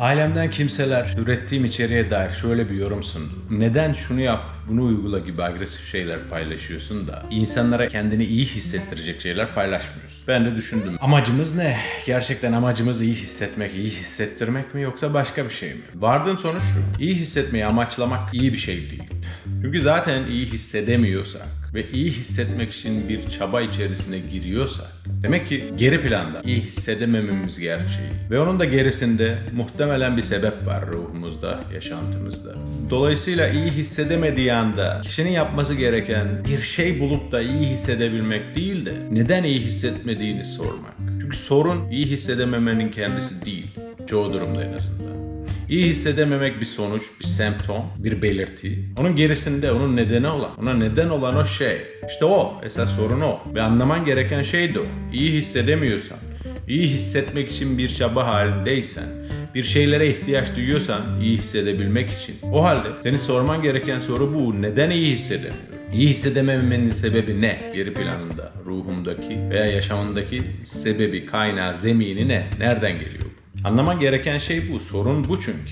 Ailemden kimseler ürettiğim içeriğe dair şöyle bir yorum sundu. Neden şunu yap, bunu uygula gibi agresif şeyler paylaşıyorsun da insanlara kendini iyi hissettirecek şeyler paylaşmıyorsun. Ben de düşündüm. Amacımız ne? Gerçekten amacımız iyi hissetmek, iyi hissettirmek mi yoksa başka bir şey mi? Vardığım sonuç şu. İyi hissetmeyi amaçlamak iyi bir şey değil. Çünkü zaten iyi hissedemiyorsak ve iyi hissetmek için bir çaba içerisine giriyorsak demek ki geri planda iyi hissedemememiz gerçeği ve onun da gerisinde muhtemelen bir sebep var ruhumuzda, yaşantımızda. Dolayısıyla iyi hissedemediği anda kişinin yapması gereken bir şey bulup da iyi hissedebilmek değil de neden iyi hissetmediğini sormak. Çünkü sorun iyi hissedememenin kendisi değil. Çoğu durumda en azından. İyi hissedememek bir sonuç, bir semptom, bir belirti. Onun gerisinde onun nedeni olan, ona neden olan o şey. İşte o, esas sorun o. Ve anlaman gereken şey de o. İyi hissedemiyorsan, iyi hissetmek için bir çaba halindeysen, bir şeylere ihtiyaç duyuyorsan iyi hissedebilmek için. O halde senin sorman gereken soru bu. Neden iyi hissedemiyorum? İyi hissedememenin sebebi ne? Geri planında, ruhumdaki veya yaşamındaki sebebi, kaynağı, zemini ne? Nereden geliyor? Anlaman gereken şey bu. Sorun bu çünkü.